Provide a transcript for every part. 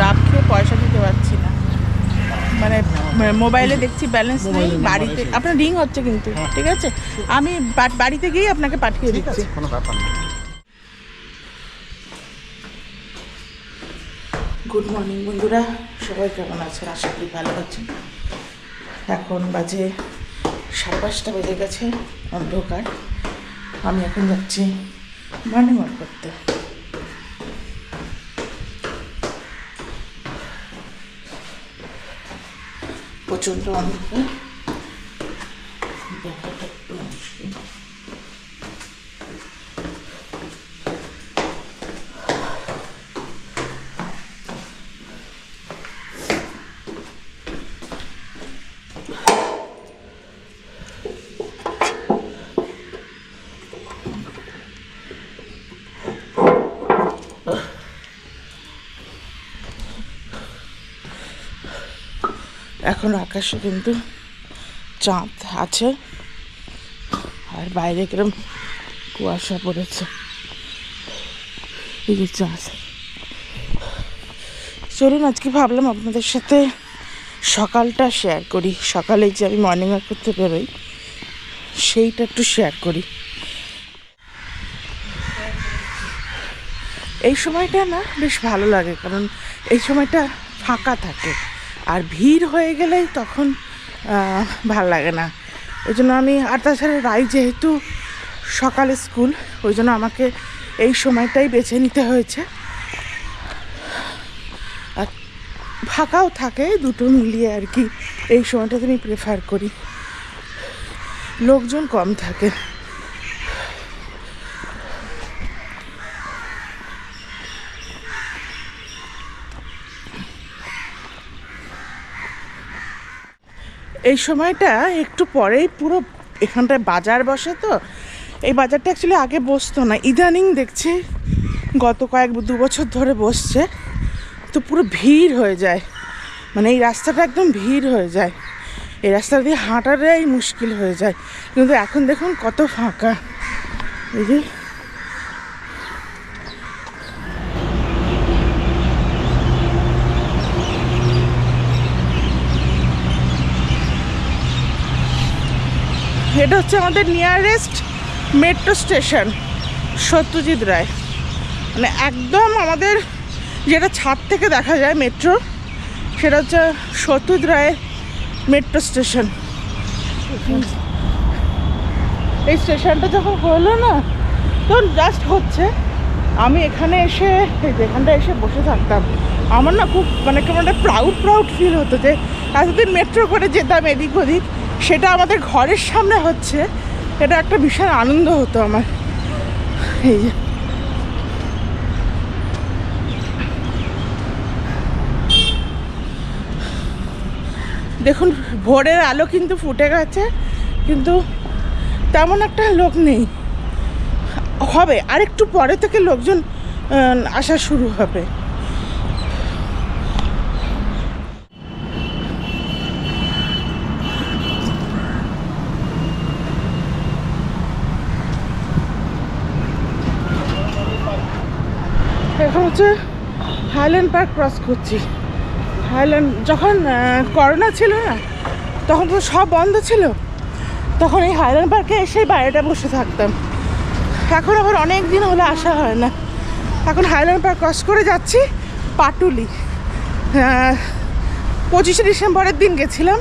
ডাব খেয়ে পয়সা দিতে পারছি না। মানে মোবাইলে দেখছি ব্যালেন্স নেই বাড়িতে আপনার রিং হচ্ছে কিন্তু ঠিক আছে? আমি বাড়িতে গিয়েই আপনাকে পাঠিয়ে ঠিক দিচ্ছি কোনো ব্যাপার না গুড মর্নিং বন্ধুরা। সবাই কেমন আছেন? আশা করি ভালো আছেন। এখন বাজে সাড়ে পাঁচটা বেজে গেছে অন্ধকার। আমি এখন যাচ্ছি মর্নিং ওয়াক করতে। প্রচণ্ড অন্ধকার দেখাটা একটু এখন আকাশে কিন্তু চাঁদ আছে। আর বাইরে কিরম কুয়াশা পড়েছে। এই যে চাঁদ। চলুন, আজকে ভাবলাম আপনাদের সাথে সকালটা শেয়ার করি। সকালে যে আমি মর্নিং ওয়াক করতে বেরোই, সেইটা একটু শেয়ার করি। এই সময়টা না বেশ ভালো লাগে, কারণ এই সময়টা ফাঁকা থাকে। আর ভিড় হয়ে গেলেই তখন ভালো লাগে না। ওই জন্য আমি আর তাছাড়া রাই যেহেতু সকালে স্কুল, ওই জন্য আমাকে এই সময়টাই বেছে নিতে হয়েছে। আর ফাঁকাও থাকে, দুটো মিলিয়ে আর কি, এই সময়টাতে আমি প্রেফার করি। লোকজন কম থাকে এই সময়টা একটু পরেই পুরো এখানটায় বাজার বসে তো। এই বাজারটা অ্যাকচুয়ালি আগে বসতো না। ইদানিং দেখছি গত কয়েক দু বছর ধরে বসছে। তো পুরো ভিড় হয়ে যায়। মানে এই রাস্তাটা একদম ভিড় হয়ে যায়। এই রাস্তা দিয়ে হাঁটাটাই মুশকিল হয়ে যায়। কিন্তু এখন দেখুন কত ফাঁকা। এই যে এটা হচ্ছে আমাদের nearest metro station Satyajit Ray. মানে একদম আমাদের যেটা ছাদ থেকে দেখা যায় মেট্রো সেটা হচ্ছে সত্যজিৎ রায়ের মেট্রো স্টেশন এই স্টেশনটা যখন হলো না, তখন জাস্ট হচ্ছে। আমি এখানে এসে এখানটা এসে বসে থাকতাম। আমার না খুব মানে কেমন একটা প্রাউড প্রাউড ফিল হতো যে, এতদিন মেট্রো করে যেতাম এদিক ওদিক। সেটা আমাদের ঘরের সামনে হচ্ছে, এটা একটা বিশাল আনন্দ হতো আমার। এই যে। দেখুন, ভোরের আলো কিন্তু ফুটে গেছে, কিন্তু তেমন একটা লোক নেই। হবে, আরেকটু পরে থেকে লোকজন আসা শুরু হবে এখন হচ্ছে হাইল্যান্ড পার্ক ক্রস করছি। হাইল্যান্ড যখন করোনা ছিল না, তখন তো সব বন্ধ ছিল। তখন এই হাইল্যান্ড পার্কে এসেই বাইরেটা বসে থাকতাম। এখন আবার অনেক দিন হলে আসা হয় না। এখন হাইল্যান্ড পার্ক ক্রস করে যাচ্ছি পাটুলি। পঁচিশে ডিসেম্বরের দিন গেছিলাম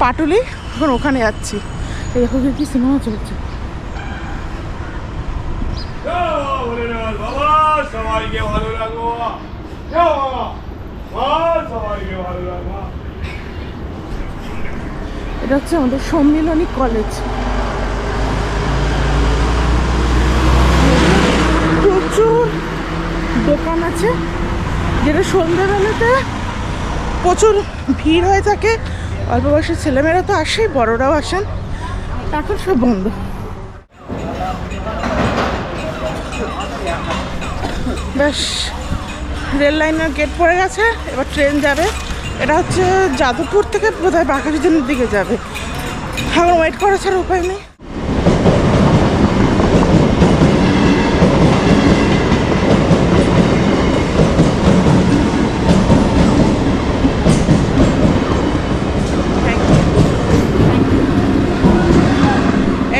পাটুলি, এখন ওখানে যাচ্ছি। দেখো কি সিনেমা চলছে। ভোলেনাথ ভালো রাখো এটা হচ্ছে আমাদের সম্মিলনী কলেজ প্রচুর দোকান আছে, যেটা সন্ধ্যাবেলাতে প্রচুর ভিড় হয়ে থাকে। অল্প বয়সের ছেলেমেয়েরা তো আসেই, বড়রাও আসেন। এখন সব বন্ধ। বেশ, রেল লাইনের গেট পড়ে গেছে, এবার ট্রেন যাবে। এটা হচ্ছে যাদবপুর থেকে বোধহয় বাঘাজনের দিকে যাবে। আমার ওয়েট করা ছাড়া উপায় নেই।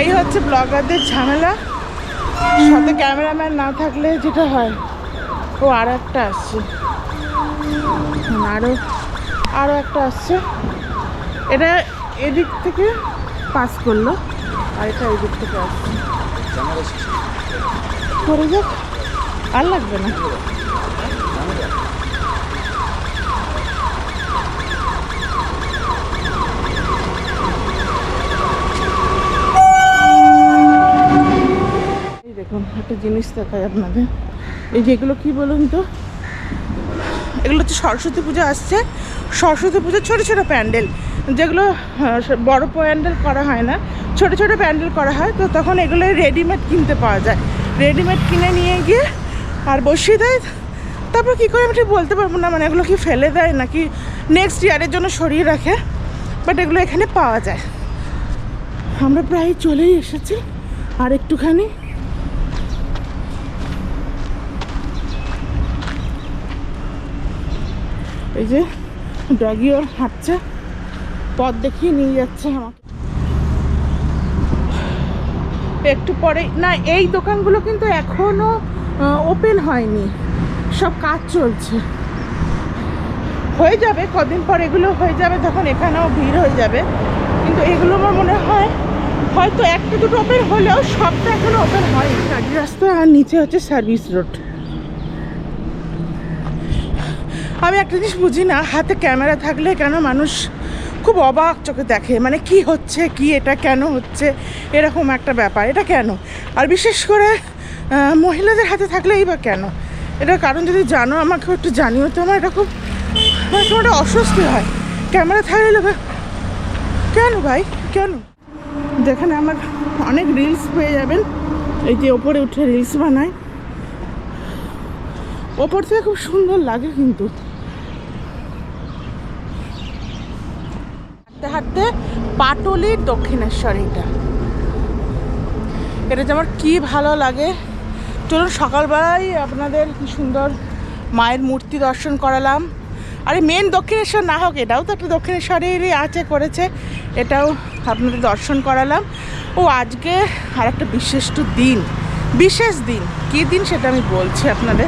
এই হচ্ছে ব্লগারদের ঝামেলা। সাথে ক্যামেরাম্যান না থাকলে যেটা হয়? ও, আর একটা আসছে। আরও আরও একটা আসছে। এটা এদিক থেকে পাস করল, আর এটা এদিক থেকে আসছে। করে যাক, আর লাগবে না। দেখুন, একটা জিনিস দেখায় আপনাদের। এই যেগুলো কি বলুন তো? এগুলো হচ্ছে সরস্বতী পুজো আসছে। সরস্বতী পুজোর ছোটো ছোটো প্যান্ডেল যেগুলো আহ, বড় প্যান্ডেল করা হয় না। ছোটো ছোটো প্যান্ডেল করা হয় তো তখন এগুলো রেডিমেড কিনতে পাওয়া যায়। রেডিমেড কিনে নিয়ে গিয়ে আর বসিয়ে দেয়। তারপর কী করে আমি ঠিক বলতে পারব না মানে এগুলো কি ফেলে দেয় নাকি নেক্সট ইয়ারের জন্য সরিয়ে রাখে? বাট এগুলো এখানে পাওয়া যায়। আমরা প্রায় চলেই এসেছি। আর একটুখানি এই যে ডগিও হাঁটছে, পথ দেখিয়ে নিয়ে যাচ্ছে আমাকে। একটু পরে, না, এই দোকানগুলো কিন্তু এখনও ওপেন হয়নি। সব কাজ চলছে। হয়ে যাবে, কদিন পর এগুলো হয়ে যাবে, তখন এখানেও ভিড় হয়ে যাবে। কিন্তু এগুলো আমার মনে হয়, হয়তো একটা দুটো ওপেন হলেও সবটা এখনও ওপেন হয়নি। গাড়ি রাস্তা আর নিচে হচ্ছে সার্ভিস রোড আমি একটা জিনিস বুঝি না, হাতে ক্যামেরা থাকলে কেন মানুষ খুব অবাক চোখে দেখে? মানে কি হচ্ছে, কি এটা, কেন হচ্ছে? এরকম একটা ব্যাপার। এটা কেন? আর বিশেষ করে মহিলাদের হাতে থাকলেই বা কেন? এটার কারণ যদি জানো আমাকে একটু জানিও তো আমার, এটা খুব, আমার কেমন অস্বস্তি হয়। ক্যামেরা থাকলে কেন ভাই? কেন? যেখানে আমার অনেক রিলস পেয়ে যাবেন। এই যে ওপরে উঠে রিলস বানায় ওপর থেকে খুব সুন্দর লাগে কিন্তু। হাঁটতে পাটলির দক্ষিণেশ্বর এটা এটা যে আমার কী ভালো লাগে। চলুন সকালবেলায় আপনাদের কি সুন্দর মায়ের মূর্তি দর্শন করালাম। আরে মেন দক্ষিণেশ্বর না হোক, এটাও তো একটা দক্ষিণেশ্বরেরই আছে, করেছে। এটাও আপনাদের দর্শন করালাম। ও, আজকে আর একটা বিশিষ্ট দিন। বিশেষ দিন। কী দিন সেটা আমি বলছি আপনাদের।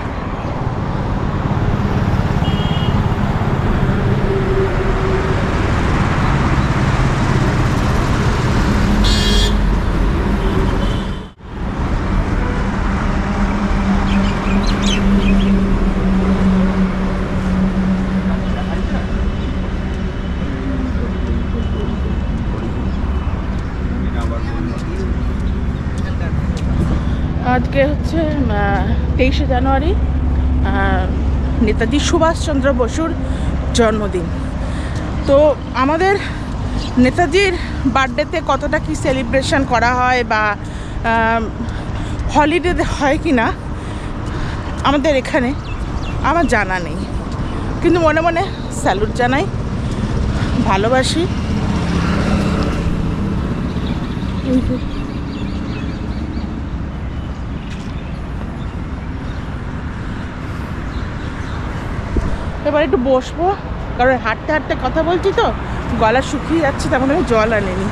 আজকে হচ্ছে তেইশে জানুয়ারি নেতাজি সুভাষচন্দ্র বসুর জন্মদিন। তো আমাদের নেতাজির বার্থডেতে কতটা কি সেলিব্রেশন করা হয় বা হলিডে হয় কি না, আমাদের এখানে আমার জানা নেই। কিন্তু মনে মনে স্যালুট জানাই, ভালোবাসি। এবার একটু বসবো। কারণ হাঁটতে হাঁটতে কথা বলছি তো, গলা শুকিয়ে যাচ্ছে, তেমন আমি জল আনিনি।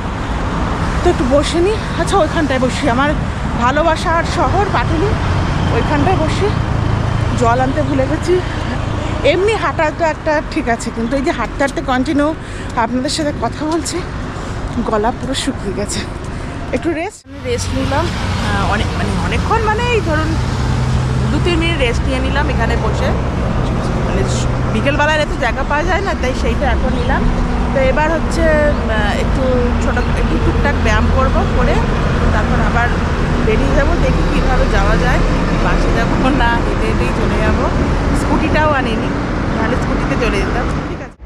তো একটু বসে নি। আচ্ছা ওইখানটায় বসি। আমার ভালোবাসা আর শহর পাটুলি, ওইখানটায় বসি। জল আনতে ভুলে গেছি। এমনি হাঁটা তো একটা ঠিক আছে, কিন্তু এই যে হাঁটতে হাঁটতে কন্টিনিউ আপনাদের সাথে কথা বলছি, গলা পুরো শুকিয়ে গেছে। একটু রেস্ট আমি রেস্ট নিলাম। অনেক মানে অনেকক্ষণ মানে এই ধরুন দু তিন মিনিট রেস্ট নিয়ে নিলাম এখানে বসে। মানে বিকেলবেলায় এত জায়গা পাওয়া যায় না, তাই সেইটা এখন নিলাম। তো এবার হচ্ছে একটু ছোটো, একটু টুকটাক ব্যায়াম করব করে তারপর আবার বেরিয়ে যাব, দেখি কীভাবে যাওয়া যায়, বাসে যাব না, হেঁটে হেঁটেই চলে যাব। স্কুটিটাও আনিনি, তাহলে স্কুটিতে চলে যেতাম। ঠিক আছে।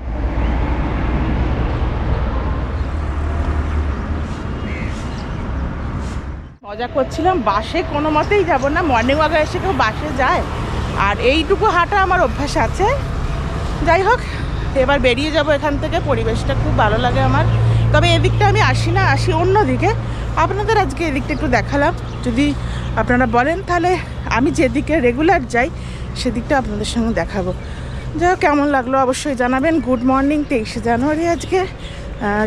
মজা করছিলাম, বাসে কোনো মতেই যাব না, মর্নিং ওয়াকে এসে কেউ বাসে যায়। আর এইটুকু হাঁটা আমার অভ্যাস আছে। যাই হোক, এবার বেরিয়ে যাব এখান থেকে। পরিবেশটা খুব ভালো লাগে আমার। তবে এদিকটা আমি আসি না, আসি অন্য দিকে। আপনাদের আজকে এদিকটা একটু দেখালাম। যদি আপনারা বলেন তাহলে আমি যেদিকে রেগুলার যাই, সেদিকটা আপনাদের সঙ্গে দেখাবো। যাই হোক, কেমন লাগল অবশ্যই জানাবেন। গুড মর্নিং তেইশে জানুয়ারি আজকে।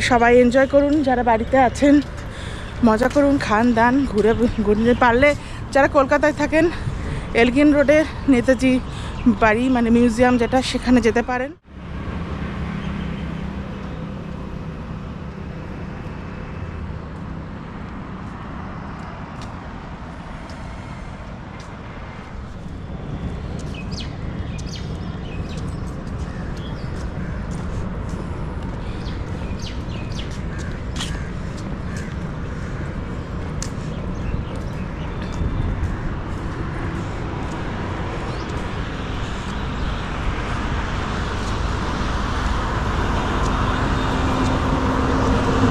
সবাই এনজয় করুন, যারা বাড়িতে আছেন, মজা করুন, খান দান, ঘুরে, ঘুরতে পারলে, যারা কলকাতায় থাকেন এলগিন রোডে নেতাজি বাড়ি মানে মিউজিয়াম যেটা সেখানে যেতে পারেন।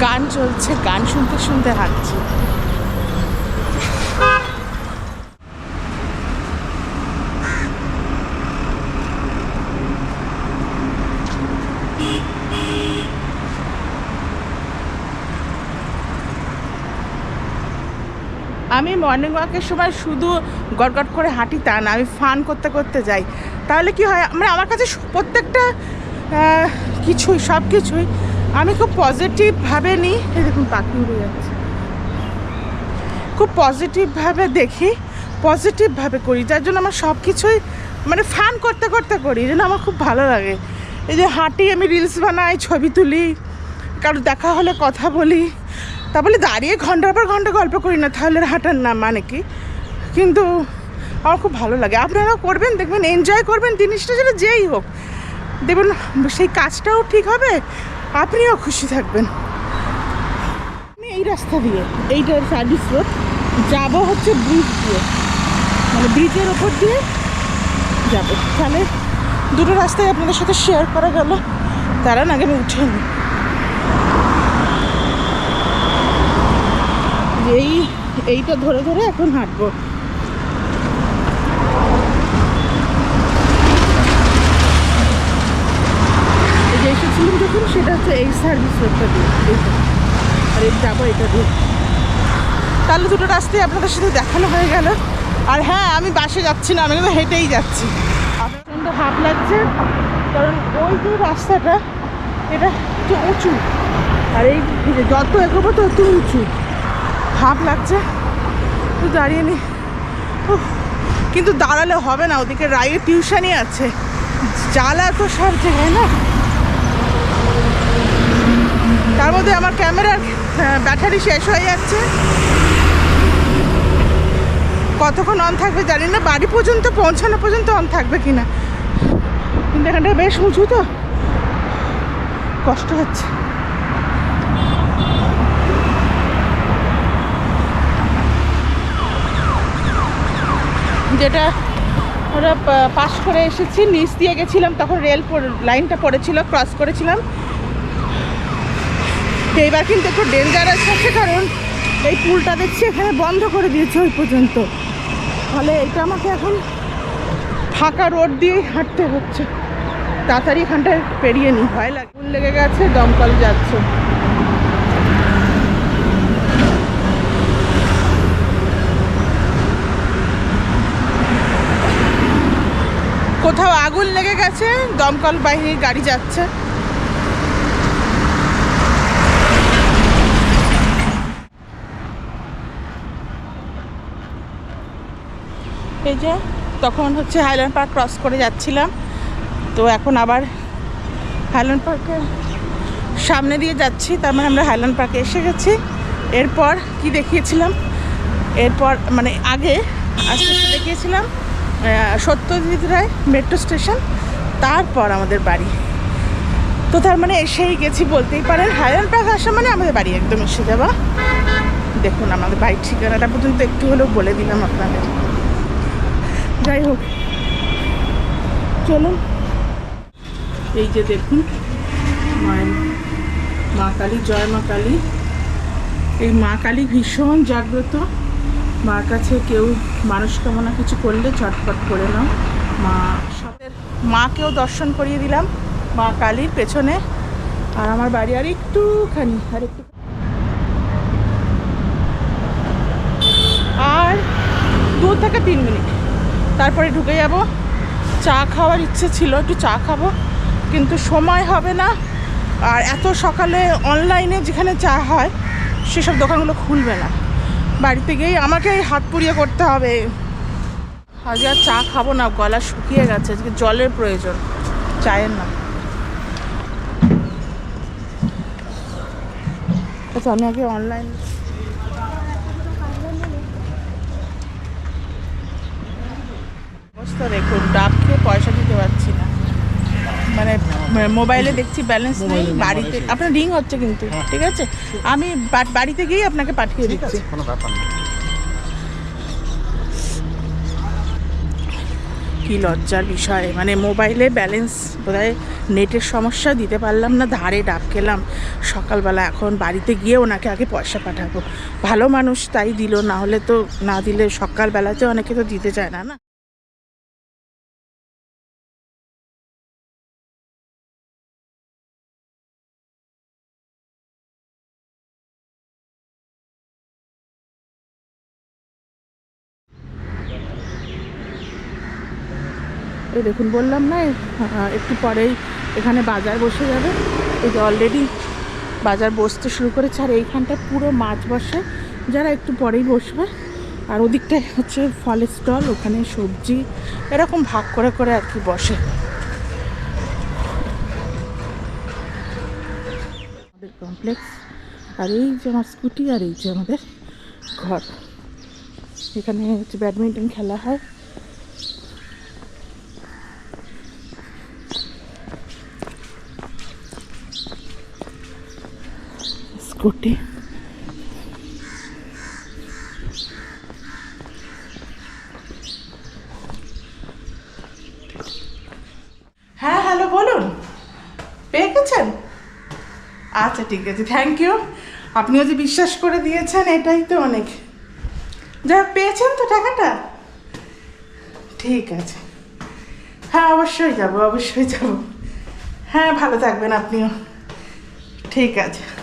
গান চলছে, গান শুনতে শুনতে হাঁটছি। আমি মর্নিং ওয়াকের সময় শুধু গড়গড় করে হাঁটি তা না, আমি ফান করতে করতে যাই। তাহলে কি হয় মানে আমার কাছে প্রত্যেকটা কিছুই সব কিছুই আমি খুব পজিটিভভাবে নিই দেখুন পাখি উড়ে যাচ্ছে। খুব পজিটিভভাবে দেখি পজিটিভভাবে করি যার জন্য আমার সব কিছুই মানে ফান করতে করতে করি জন্য আমার খুব ভালো লাগে। এই যে হাঁটি আমি রিলস বানাই ছবি তুলি কারও দেখা হলে কথা বলি। তা বলে দাঁড়িয়ে ঘণ্টার পর ঘণ্টা গল্প করি না তাহলে হাঁটার না মানে কি? কিন্তু আমার খুব ভালো লাগে। আপনারাও করবেন দেখবেন এনজয় করবেন জিনিসটা যেটা যেই হোক। দেখবেন সেই কাজটাও ঠিক হবে আপনিও খুশি থাকবেন। আমি এই রাস্তা দিয়ে এইটার সার্ভিস রোড যাব হচ্ছে ব্রিজ দিয়ে। মানে ব্রিজের ওপর দিয়ে যাব। তাহলে দুটো রাস্তায় আপনাদের সাথে শেয়ার করা গেল। তারা আগে আমি উঠে এই, এইটা ধরে ধরে এখন হাঁটবো। যে যখন, সেটা হচ্ছে এই সার্ভিস রোডটা দিয়ে। আর এই যাব এটা দিয়ে। তাহলে দুটো রাস্তায় আপনাদের সাথে দেখানো হয়ে গেল। আর হ্যাঁ আমি বাসে যাচ্ছি না, আমি কিন্তু হেঁটেই যাচ্ছি। প্রচণ্ড হাফ লাগছে, কারণ ওই যে রাস্তাটা, এটা একটু উঁচু। আর এই যত এগোবো, তত উঁচু। হাফ লাগছে। তো দাঁড়িয়ে নি। কিন্তু দাঁড়ালে হবে না, ওদিকে রায়ের টিউশনই আছে। জ্বালা তো সব জায়গায় না। তার মধ্যে আমার ক্যামেরার ব্যাটারি শেষ হয়ে যাচ্ছে। কতক্ষণ অন থাকবে জানি না, বাড়ি পর্যন্ত পৌঁছানো পর্যন্ত অন থাকবে কিনা। কিন্তু এখানটা বেশ উঁচু তো। কষ্ট হচ্ছে। যেটা ওরা পা- পাস করে এসেছি, নিচ দিয়ে গেছিলাম, তখন রেল লাইনটা পড়েছিল ক্রস করেছিলাম। এইবার কিন্তু একটু ডেঞ্জারাস আছে কারণ এই পুলটা দেখছি এখানে বন্ধ করে দিয়েছে ওই পর্যন্ত। ফলে এটা আমাকে এখন ফাঁকা রোড দিয়েই হাঁটতে হচ্ছে। তাড়াতাড়ি এখানটায় পেরিয়ে নি। ভয় লাগে। ফুল লেগে গেছে, দমকল যাচ্ছে। কোথাও আগুন লেগে গেছে, দমকল বাহিনীর গাড়ি যাচ্ছে। এই যে, তখন হচ্ছে হাইল্যান্ড পার্ক ক্রস করে যাচ্ছিলাম। তো এখন আবার হাইল্যান্ড পার্কের সামনে দিয়ে যাচ্ছি, তার মানে আমরা হাইল্যান্ড পার্কে এসে গেছি। এরপর কি দেখিয়েছিলাম? এরপর মানে আগে আস্তে আস্তে দেখিয়েছিলাম? সত্যজিৎ রায় মেট্রো স্টেশন তারপর আমাদের বাড়ি। তো তার মানে এসেই গেছি বলতেই পারেন হাইল্যান্ড পার্ক আসা মানে আমাদের বাড়ি একদম এসে যাওয়া। দেখুন আমাদের বাড়ির ঠিকানাটা পর্যন্ত একটু হলেও বলে দিলাম আপনাদের। যাই হোক, চলুন। এই যে দেখুন মায়ের মা কালী, জয় মা কালী। এই মা কালী ভীষণ জাগ্রত। মার কাছে কেউ মানুষ কামনা কিছু করলে চটপট করে নাও। মা সবের মাকেও দর্শন করিয়ে দিলাম মা কালীর পেছনে। আর আমার বাড়ি আর একটুখানি, আর একটু আর দু থেকে তিন মিনিট। তারপরে ঢুকে যাব। চা খাওয়ার ইচ্ছে ছিল, একটু চা খাব, কিন্তু সময় হবে না। আর এত সকালে অনলাইনে যেখানে চা হয়, সেসব দোকানগুলো খুলবে না। বাড়িতে গিয়েই আমাকে হাত পুড়িয়ে করতে হবে। আজ আর চা খাব না, গলা শুকিয়ে গেছে, আজকে জলের প্রয়োজন, চায়ের না। আচ্ছা আমি আগে অনলাইন অবস্থা দেখুন ডাব খেয়ে পয়সা দিতে পারছি না। মানে মোবাইলে দেখছি ব্যালেন্স নেই বাড়িতে আপনার রিং হচ্ছে কিন্তু ঠিক আছে? আমি বাড়িতে গিয়েই আপনাকে পাঠিয়ে দিচ্ছি। কোনো ব্যাপার না। কি লজ্জার বিষয়। মানে মোবাইলে ব্যালেন্স বোধহয় নেটের সমস্যা দিতে পারলাম না ধারে ডাব খেলাম। সকালবেলা এখন বাড়িতে গিয়ে ওনাকে আগে পয়সা পাঠাবো। ভালো মানুষ তাই দিল না হলে তো না দিলে সকালবেলাতে অনেকে তো দিতে চায় না না? এই দেখুন বললাম না একটু পরেই এখানে বাজার বসে যাবে। এই যে অলরেডি বাজার বসতে শুরু করেছে, আর এইখানটা পুরো মাছ বসে। যারা একটু পরেই বসবে, আর ওদিকটায় হচ্ছে ফলের স্টল, ওখানে সবজি, এরকম ভাগ করে করে আর কি বসে। আমাদের কমপ্লেক্স আর এই যে আমার স্কুটি আর এই যে আমাদের ঘর। এখানে হচ্ছে ব্যাডমিন্টন খেলা হয়। স্কুটি হ্যাঁ হ্যালো, বলুন। পেয়ে গেছেন? আচ্ছা ঠিক আছে থ্যাংক ইউ আপনিও যে বিশ্বাস করে দিয়েছেন, এটাই তো অনেক। যা পেয়েছেন তো টাকাটা? ঠিক আছে। হ্যাঁ অবশ্যই যাব অবশ্যই যাব। হ্যাঁ ভালো থাকবেন আপনিও। ঠিক আছে।